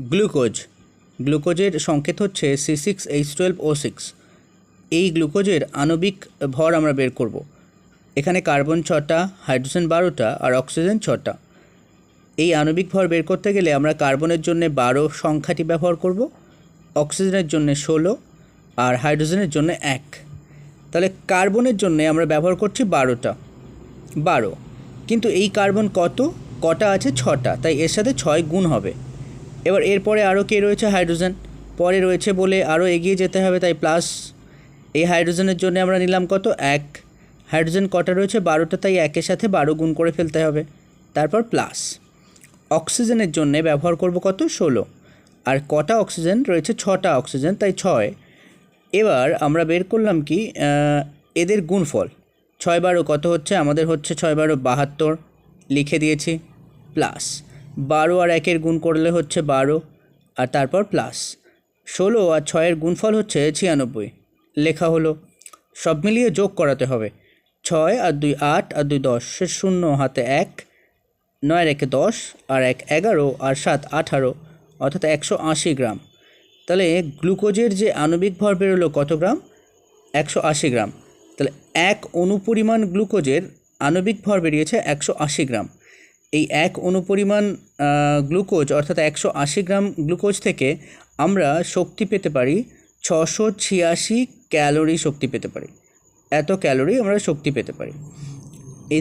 Glucose. গ্লুকোজের সংকেত হচ্ছে C six H twelve O six এই গ্লুকোজের আণবিক ভর আমরা বের করব। এখানে কার্বন ছটা, হাইড্রোজেন বারোটা আর অক্সিজেন ছটা। এই আণবিক ভর বের করতে গেলে আমরা কার্বনের জন্য বারো সংখ্যাটি ব্যবহার করব, অক্সিজেনের জন্য ষোলো আর হাইড্রোজেনের জন্য এক। তাহলে কার্বনের জন্য আমরা ব্যবহার করছি বারোটা। বারো। কিন্তু এই কার্বন কত? কটা আছে ছটা। তাই এর সাথে ছয় গুণ হবে। এবার এরপরে আরও কে রয়েছে? হাইড্রোজেন। পরে রয়েছে বলে আরও এগিয়ে যেতে হবে, তাই প্লাস। এই হাইড্রোজেনের জন্য আমরা নিলাম কত? এক। হাইড্রোজেন কটা রয়েছে? বারোটা, তাই একের সাথে বারো গুণ করে ফেলতে হবে। তারপর প্লাস। অক্সিজেনের জন্য ব্যবহার করব কত? ষোলো। আর কটা অক্সিজেন রয়েছে? ছটা অক্সিজেন, তাই ছয়। এবার আমরা বের করলাম কি? এদের গুণফল। ছয় বারো কত হচ্ছে? আমাদের হচ্ছে ছয় বারো বাহাত্তর। লিখে দিয়েছি। প্লাস। বারো আর একের গুণ করলে হচ্ছে বারো, আর তারপর প্লাস ষোলো আর ছয়ের গুণফল হচ্ছে ছিয়ানব্বই। লেখা হলো, সব মিলিয়ে যোগ করাতে হবে। ছয় আর দুই আট আর দুই দশ শূন্য হাতে এক, নয় একে দশ, আর এক এগারো, আর সাত আঠারো, অর্থাৎ একশো আশি গ্রাম। তাহলে গ্লুকোজের যে আণবিক ভর বেরোলো কত গ্রাম? একশো আশি গ্রাম। তাহলে এক অনুপরিমাণ গ্লুকোজের আণবিক ভর বেরিয়েছে একশো আশি গ্রাম। এই এক অনুপরিমাণ গ্লুকোজ, অর্থাৎ একশো আশি গ্রাম গ্লুকোজ থেকে আমরা শক্তি পেতে পারি, ছশো ছিয়াশি ক্যালোরি শক্তি পেতে পারি। এত ক্যালোরি আমরা শক্তি পেতে পারি।